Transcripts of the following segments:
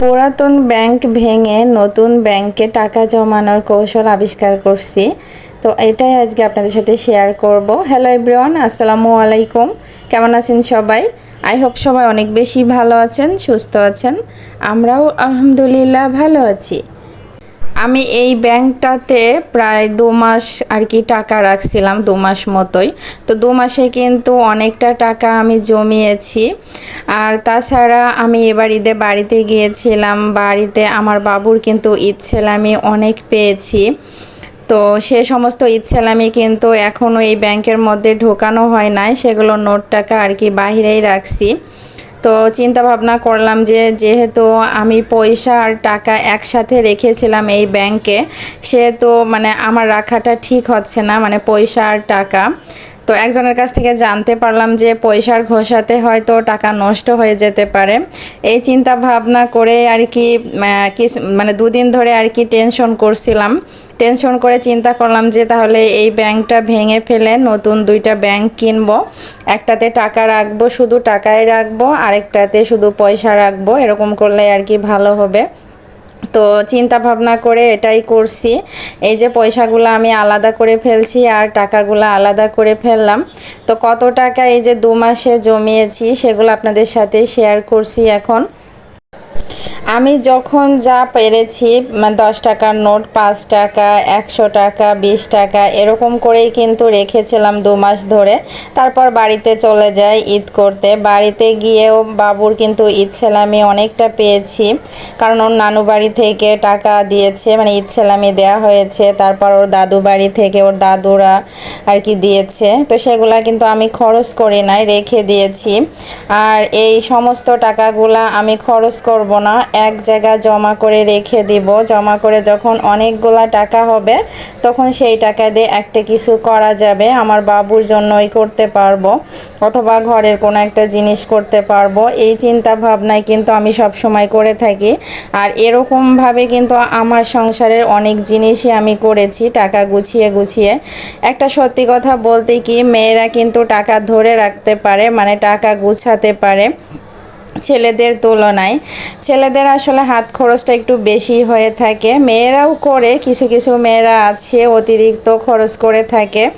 পুরাতন ব্যাংক ভেঙে নতুন ব্যাংকে টাকা জমানোর কৌশল আবিষ্কার করছি। তো এটাই আজকে আপনাদের সাথে শেয়ার করব। হ্যালো এভরিওয়ান আসসালামু আলাইকুম। কেমন আছেন সবাই? আই হোপ সবাই অনেক বেশি ভালো আছেন, সুস্থ আছেন। আমরাও আলহামদুলিল্লাহ ভালো আছি। আমি এই ব্যাংকটাতে প্রায় দু মাস আর কি টাকা রাখছিলাম, দু মাস মতোই। তো দু মাসে কিন্তু অনেকটা টাকা আমি জমিয়েছি। আর তাছাড়া আমি এবার ঈদে বাড়িতে গিয়েছিলাম। বাড়িতে আমার বাবুর কিন্তু ঈদ ছেলামি অনেক পেয়েছি। তো সে সমস্ত ঈদ ছেলামি কিন্তু এখনও এই ব্যাংকের মধ্যে ঢোকানো হয় নাই। সেগুলো নোট টাকা আর কি বাহিরেই রাখছি। তো চিন্তা ভাবনা করলাম যে যেহেতু আমি পয়সা আর টাকা একসাথে রেখেছিলাম এই ব্যাংকে, সেহেতু মানে আমার রাখাটা ঠিক হচ্ছে না মানে পয়সা আর টাকা। তো একজনের কাছ থেকে জানতে পারলাম যে পয়সার ঘষাতে হয়তো টাকা নষ্ট হয়ে যেতে পারে। এই চিন্তা ভাবনা করে আর কি মানে দুদিন ধরে আর কি টেনশন করছিলাম। টেনশন করে চিন্তা করলাম যে তাহলে এই ব্যাংকটা ভেঙে ফেলে নতুন দুইটা ব্যাংক কিনবো। একটাতে টাকা রাখব, শুধু টাকায় রাখব, আরেকটাতে শুধু পয়সা রাখব। এরকম করলে আর কি ভালো হবে। তো চিন্তা ভাবনা করে এটাই করছি। এই যে পয়সাগুলো আমি আলাদা করে ফেলছি আর টাকাগুলো আলাদা করে ফেললাম। তো কত টাকা এই যে দু মাসে জমিয়েছি সেগুলো আপনাদের সাথে শেয়ার করছি এখন। আমি যখন যা পেরেছি মানে দশ টাকার নোট, পাঁচ টাকা, একশো টাকা, বিশ টাকা, এরকম করেই কিন্তু রেখেছিলাম দু মাস ধরে। তারপর বাড়িতে চলে যাই ঈদ করতে। বাড়িতে গিয়েও বাবুর কিন্তু ঈদ সেলামি অনেকটা পেয়েছি। কারণ ওর নানু বাড়ি থেকে টাকা দিয়েছে মানে ঈদ সেলামি দেওয়া হয়েছে। তারপর ওর দাদু বাড়ি থেকে ওর দাদুরা আর কি দিয়েছে। তো সেগুলা কিন্তু আমি খরচ করি নাই, রেখে দিয়েছি। আর এই সমস্ত টাকাগুলা আমি খরচ করব না। এক জায়গায় জমা করে রেখে দিব। জমা করে যখন অনেকগুলা টাকা হবে, তখন সেই টাকা দিয়ে একটা কিছু করা যাবে। আমার বাবুর জন্যই করতে পারব অথবা ঘরের কোনো একটা জিনিস করতে পারব। এই চিন্তা ভাবনায় কিন্তু আমি সব সময় করে থাকি। আর এরকমভাবে কিন্তু আমার সংসারের অনেক জিনিসই আমি করেছি, টাকা গুছিয়ে গুছিয়ে। একটা সত্যি কথা বলতে কি, মেয়েরা কিন্তু টাকা ধরে রাখতে পারে মানে টাকা গুছাতে পারে। ছেলেদের তুলনায়। ছেলেদের আসলে হাত খরচটা একটু বেশি হয়ে থাকে। মেয়েরাও করে, কিছু কিছু মেয়েরা আছে, অতিরিক্ত খরচ করে থাকে।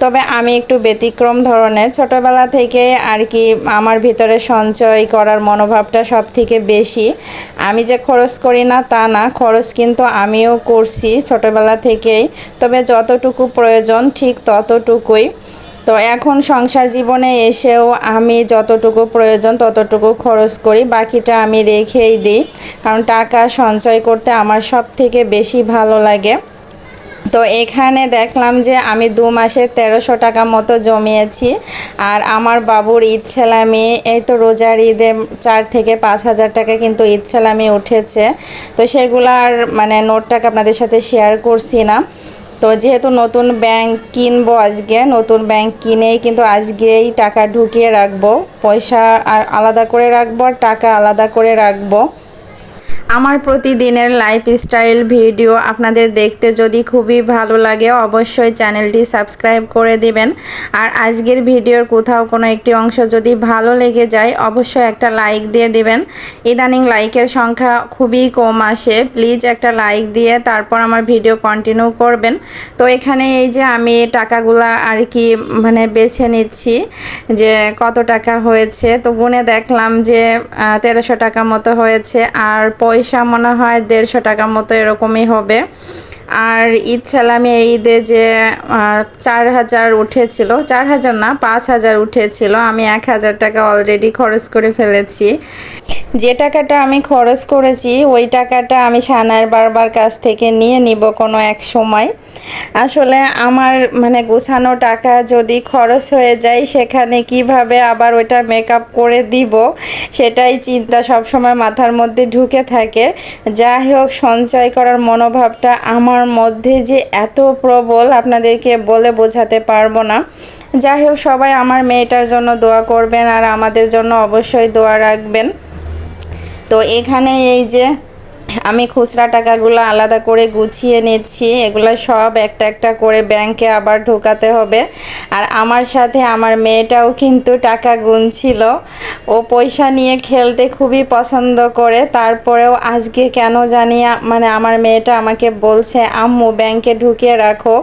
তবে আমি একটু ব্যতিক্রম ধরনের। ছোটোবেলা থেকে আর কি আমার ভিতরে সঞ্চয় করার মনোভাবটা সব থেকে বেশি। আমি যে খরচ করি না, তা না। খরচ কিন্তু আমিও করছি ছোটোবেলা থেকেই। তবে যতটুকু প্রয়োজন, ঠিক ততটুকুই। তো এখন সংসার জীবনে এসেও আমি যতটুকু প্রয়োজন ততটুকু খরচ করি, বাকিটা আমি রেখেই দিই। কারণ টাকা সঞ্চয় করতে আমার সব থেকে বেশি ভালো লাগে। তো এখানে দেখলাম যে আমি দু মাসে তেরোশো টাকা মতো জমিয়েছি আর আমার বাবুর ঈদ ছেলামি এই তো রোজার ঈদে চার থেকে পাঁচ হাজার টাকা কিন্তু ঈদ ছেলামি উঠেছে। তো সেগুলার মানে নোটটাকে আপনাদের সাথে শেয়ার করছি না। তো যেহেতু নতুন ব্যাংক কিনবো আজকে, নতুন ব্যাংক কিনেই কিন্তু আজকেই টাকা ঢুকিয়ে রাখব। পয়সা আর আলাদা করে রাখব আর টাকা আলাদা করে রাখব। আমার প্রতিদিনের লাইফস্টাইল ভিডিও আপনাদের দেখতে যদি খুবই ভালো লাগে, অবশ্যই চ্যানেলটি সাবস্ক্রাইব করে দিবেন। আর আজকের ভিডিওর কোথাও কোনো একটি অংশ যদি ভালো লেগে যায়, অবশ্যই একটা লাইক দিয়ে দিবেন। ইদানিং লাইকের সংখ্যা খুবই কম আসে প্লিজ একটা লাইক দিয়ে তারপর আমার ভিডিও কন্টিনিউ করবেন। তো এখানে এই যে আমি টাকাগুলা আর কি মানে বেছে নিচ্ছি, যে কত টাকা হয়েছে, তো গুনে দেখলাম যে তেরোশো টাকা মতো হয়েছে। আর পয়সা মনে হয় দেড়শো টাকা মতো এরকমই হবে। আর ঈদ সালামি ঈদে যে চার হাজার উঠেছিল, চার হাজার না, পাঁচ হাজার উঠেছিল। আমি এক হাজার টাকা অলরেডি খরচ করে ফেলেছি। যে টাকাটা আমি খরচ করেছি, ওই টাকাটা আমি সানার বারবার কাছ থেকে নিয়ে নিব কোনো এক সময়। আসলে আমার মানে গোছানো টাকা যদি খরচ হয়ে যায়, সেখানে কীভাবে আবার ওইটা মেকআপ করে দিব, সেটাই চিন্তা সব সময় মাথার মধ্যে ঢুকে থাকে। যাই হোক, সঞ্চয় করার মনোভাবটা আমার মধ্যে যে এত প্রবল, আপনাদেরকে বলে বোঝাতে পারব না। যাই হোক, সবাই আমার মেয়েটার জন্য দোয়া করবেন আর আমাদের জন্য অবশ্যই দোয়া রাখবেন। তো এখানে এই যে আমি খুচরা টাকাগুলো আলাদা করে গুছিয়ে নিচ্ছি। এগুলো সব একটা একটা করে ব্যাংকে আবার ঢোকাতে হবে। আর আমার সাথে আমার মেয়েটাও কিন্তু টাকা গুনছিল। ও পয়সা নিয়ে খেলতে খুবই পছন্দ করে। তারপরেও আজকে কেন জানি মানে আমার মেয়েটা আমাকে বলছে, আম্মু, ব্যাংকে ঢুকিয়ে রাখো।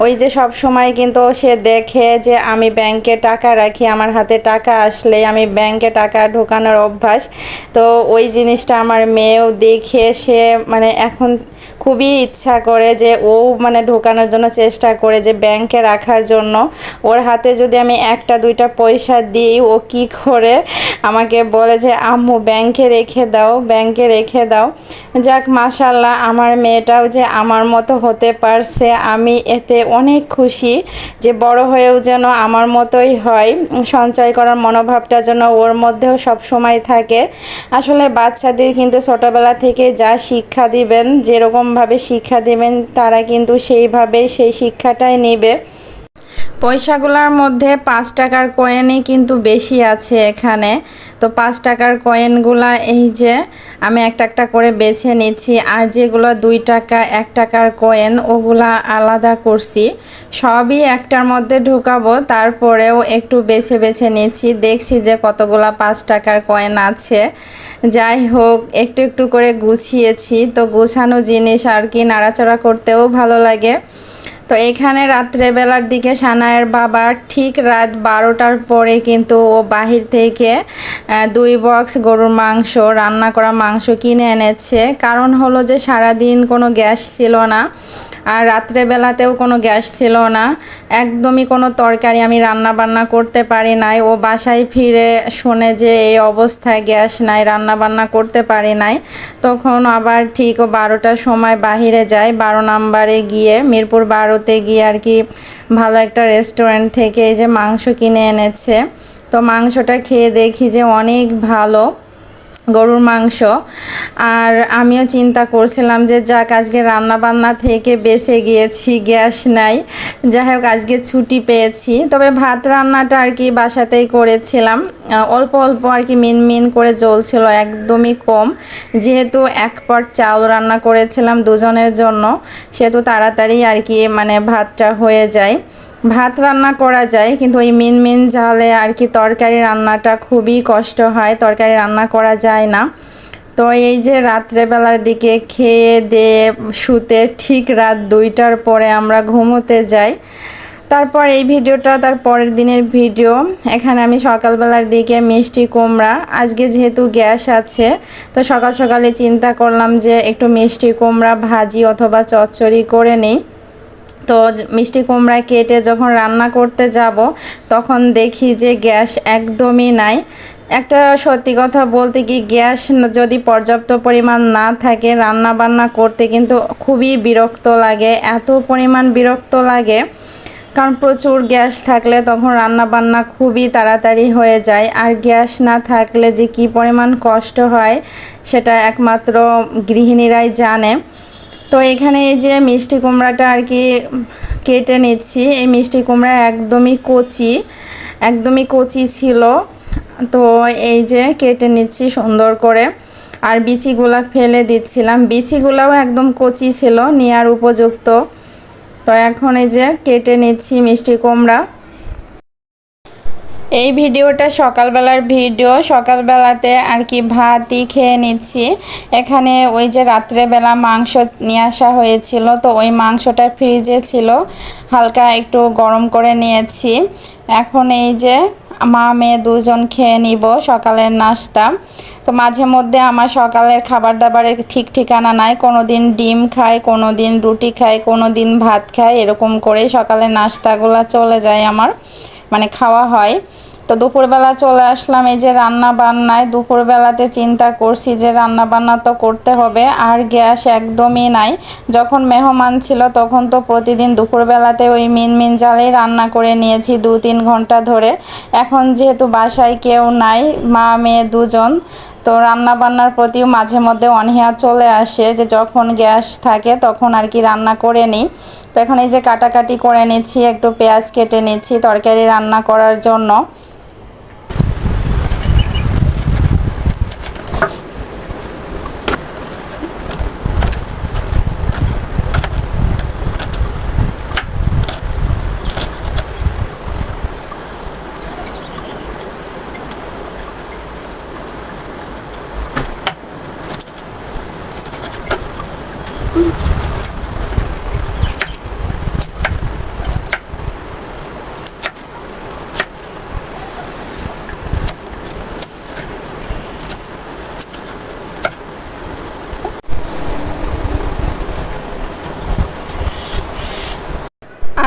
ওই যে সব সময় কিন্তু সে দেখে যে আমি ব্যাংকে টাকা রাখি, আমার হাতে টাকা আসলে আমি ব্যাংকে টাকা ঢোকানোর অভ্যাস। তো ওই জিনিসটা আমার মেয়েও দেখে সে মানে এখন খুবই ইচ্ছা করে যে ও মানে ঢোকানোর জন্য চেষ্টা করে যে ব্যাংকে রাখার জন্য। ওর হাতে যদি আমি একটা, দুইটা পয়সা দিই, ও কি করে আমাকে বলে যে, আম্মু ব্যাংকে রেখে দাও ব্যাংকে রেখে দাও। যাক মাশাল্লাহ আমার মেয়েটাও যে আমার মতো হতে পারছে, আমি এতে অনেক খুশি যে বড় হয়েও যেন আমার মতোই হয়। সঞ্চয় করার মনোভাবটা যেন ওর মধ্যেও সব সময় থাকে। আসলে বাচ্চাদের কিন্তু ছোটোবেলা থেকে যা শিক্ষা দিবেন যেরকমভাবে শিক্ষা দিবেন তারা কিন্তু সেইভাবে সেই শিক্ষাটাই নেবে। পয়সাগুলোর মধ্যে পাঁচ টাকার কয়েনই কিন্তু বেশি আছে এখানে। তো পাঁচ টাকার কয়েনগুলা এই যে আমি একটা একটা করে বেছে নিচ্ছি আর যেগুলো দুই টাকা, এক টাকার কয়েন ওগুলা আলাদা করছি। সবই একটার মধ্যে ঢুকাবো, তারপরেও একটু বেছে বেছে নিচ্ছি। দেখছি যে কতগুলা পাঁচ টাকার কয়েন আছে। যাই হোক, একটু একটু করে গুছিয়েছি। তো গুছানো জিনিস আর কি, নাড়াচাড়া করতেও ভালো লাগে। তো এখানে রাত্রেবেলার দিকে সানায়ের বাবা ঠিক রাত বারোটার পরে কিন্তু ও বাহির থেকে দুই বক্স গরুর মাংস, রান্না করা মাংস কিনে এনেছে। কারণ হলো যে সারাদিন কোনো গ্যাস ছিল না। আর রাত্রেবেলাতেও কোনো গ্যাস ছিল না। একদমই কোনো তরকারি আমি রান্না বান্না করতে পারি নাই। ও বাসায় ফিরে শুনে যে এই অবস্থায় গ্যাস নাই রান্না বান্না করতে পারি নাই। তখন আবার ঠিক ও বারোটার সময় বাহিরে যায়, বারো নাম্বারে গিয়ে মিরপুর বারোতে গিয়ে আর কি ভালো একটা রেস্টুরেন্ট থেকে এই যে মাংস কিনে এনেছে। তো মাংসটা খেয়ে দেখি যে অনেক ভালো। গরুর মাংস। আর আমিও চিন্তা করছিলাম যে যাক, আজকে রান্না বান্না থেকে বেঁচে গিয়েছি, গ্যাস নাই। যাই হোক, আজকে ছুটি পেয়েছি। তবে ভাত রান্নাটা আর কি বাসাতেই করেছিলাম। অল্প অল্প আর কি মিন মিন করে জ্বলছিল, একদমই কম। যেহেতু এক পট চাউল রান্না করেছিলাম দুজনের জন্য, সেহেতু তাড়াতাড়ি আর কি মানে ভাতটা হয়ে যায়। ভাত রান্না করা যায়, কিন্তু ওই মিন মিন জালে আর কি তরকারি রান্নাটা খুবই কষ্ট হয়, তরকারি রান্না করা যায় না। তো এই যে রাত্রেবেলার দিকে খেয়ে দিয়ে শুতে ঠিক রাত দুইটার পরে আমরা ঘুমোতে যাই। তারপর এই ভিডিওটা, তার পরের দিনের ভিডিও। এখানে আমি সকালবেলার দিকে মিষ্টি কুমড়া, আজকে যেহেতু গ্যাস আছে, তো সকাল সকালে চিন্তা করলাম যে একটু মিষ্টি কুমড়া ভাজি অথবা চচ্চড়ি করে নিই। তো মিষ্টি কুমড়া কেটে যখন রান্না করতে যাব, তখন দেখি যে গ্যাস একদমই নাই। একটা সত্যি কথা বলতে কি, গ্যাস যদি পর্যাপ্ত পরিমাণ না থাকে রান্না বান্না করতে কিন্তু খুবই বিরক্ত লাগে, এত পরিমাণ বিরক্ত লাগে। কারণ প্রচুর গ্যাস থাকলে তখন রান্না বান্না খুবই তাড়াতাড়ি হয়ে যায়। আর গ্যাস না থাকলে যে কি পরিমাণ কষ্ট হয়, সেটা একমাত্র গৃহিণীরাই জানে। তো এখানে এই যে মিষ্টি কুমড়াটা আর কি কেটে নিচ্ছি। এই মিষ্টি কুমড়া একদমই কচি একদমই কচি ছিল। তো এই যে কেটে নিচ্ছি সুন্দর করে। আর বিচিগুলা ফেলে দিচ্ছিলাম। বিচিগুলাও একদম কচি ছিল, নেওয়ার উপযুক্ত। তো এখন এই যে কেটে নিচ্ছি মিষ্টি কুমড়া। এই ভিডিওটা সকালবেলার ভিডিও। সকালবেলাতে আর কি ভাতই খেয়ে নিচ্ছি। এখানে ওই যে রাত্রেবেলা মাংস নিয়ে আসা হয়েছিল, তো ওই মাংসটা ফ্রিজে ছিল। হালকা একটু গরম করে নিয়েছি। এখন এই যে মা, মেয়ে দুজন খেয়ে নিব, সকালের নাস্তা। তো মাঝে মধ্যে আমার সকালের খাবার দাবারের ঠিক ঠিকানা নাই। কোনো দিন ডিম খাই কোনো দিন রুটি খাই কোনো দিন ভাত খাই, এরকম করে সকালের নাস্তাগুলো চলে যায় আমার। মানে খাওয়া হয়। তো দুপুরবেলা চলে আসলাম এই যে রান্না বান্নায় দুপুরবেলাতে চিন্তা করছি যে রান্না বান্না তো করতে হবে, আর গ্যাস একদমই নাই। যখন মেহমান ছিল তখন তো প্রতিদিন দুপুরবেলাতে ওই মিন মিন জালেই রান্না করে নিয়েছি দু তিন ঘণ্টা ধরে। এখন যেহেতু বাসায় কেউ নাই, মা, মেয়ে দুজন, তো রান্না বান্নার প্রতিও মাঝে মধ্যে অনীহা চলে আসে যে যখন গ্যাস থাকে তখন আর কি রান্না করে নিই। তো এখন এই যে কাটাকাটি করে নিচ্ছি, একটু পেঁয়াজ কেটে নিচ্ছি তরকারি রান্না করার জন্য। Ooh.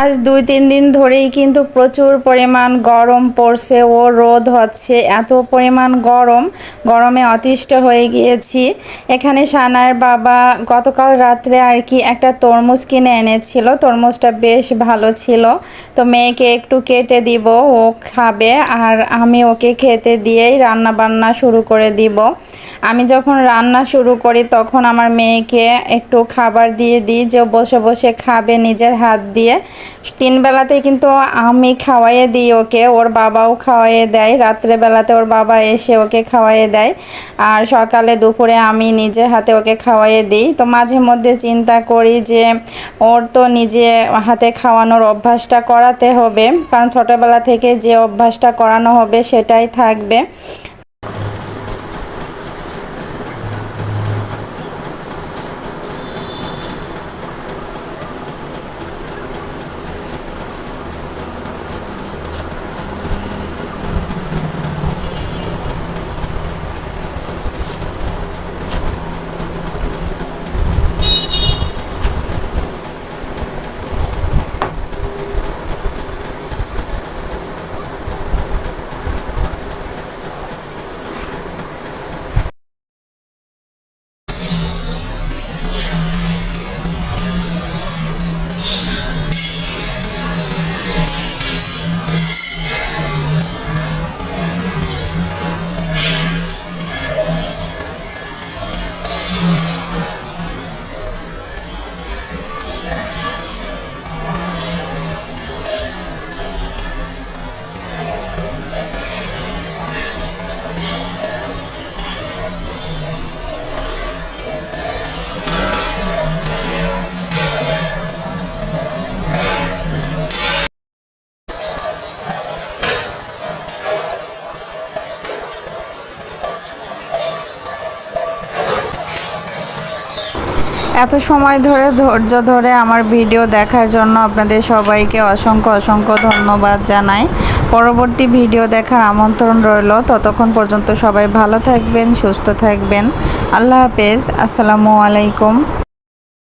আজ দুই তিন দিন ধরেই কিন্তু প্রচুর পরিমাণ গরম পড়ছে ও রোদ হচ্ছে। এত পরিমাণ গরম, গরমে অতিষ্ঠ হয়ে গিয়েছি। এখানে সানার বাবা গতকাল রাত্রে আর কি একটা তরমুজ কিনে এনেছিল। তরমুজটা বেশ ভালো ছিল। তো মেয়েকে একটু কেটে দিব, ও খাবে আর আমি ওকে খেতে দিয়েই রান্না বান্না শুরু করে দিব। আমি যখন রান্না শুরু করি তখন আমার মেয়েকে একটু খাবার দিয়ে দিই। যে বসে বসে খাবে নিজের হাত দিয়ে। তিন বেলাতেই কিন্তু আমি খাওয়াইয়ে দিই ওকে, ওর বাবাও খাওয়াইয়ে দেয়। রাত্রেবেলাতে ওর বাবা এসে ওকে খাওয়াইয়ে দেয়। আর সকালে দুপুরে আমি নিজে হাতে ওকে খাওয়াইয়ে দিই। তো মাঝে মধ্যে চিন্তা করি যে ওর তো নিজে হাতে খাওয়ানোর অভ্যাসটা করাতে হবে, কারণ ছোটোবেলা থেকে যে অভ্যাসটা করানো হবে সেটাই থাকবে। এত সময় ধরে, ধৈর্য ধরে আমার ভিডিও দেখার জন্য আপনাদের সবাইকে অসংখ্য অসংখ্য ধন্যবাদ জানাই। পরবর্তী ভিডিও দেখার আমন্ত্রণ রইল। ততক্ষণ পর্যন্ত সবাই ভালো থাকবেন, সুস্থ থাকবেন। আল্লাহ হাফেজ। আসসালামু আলাইকুম।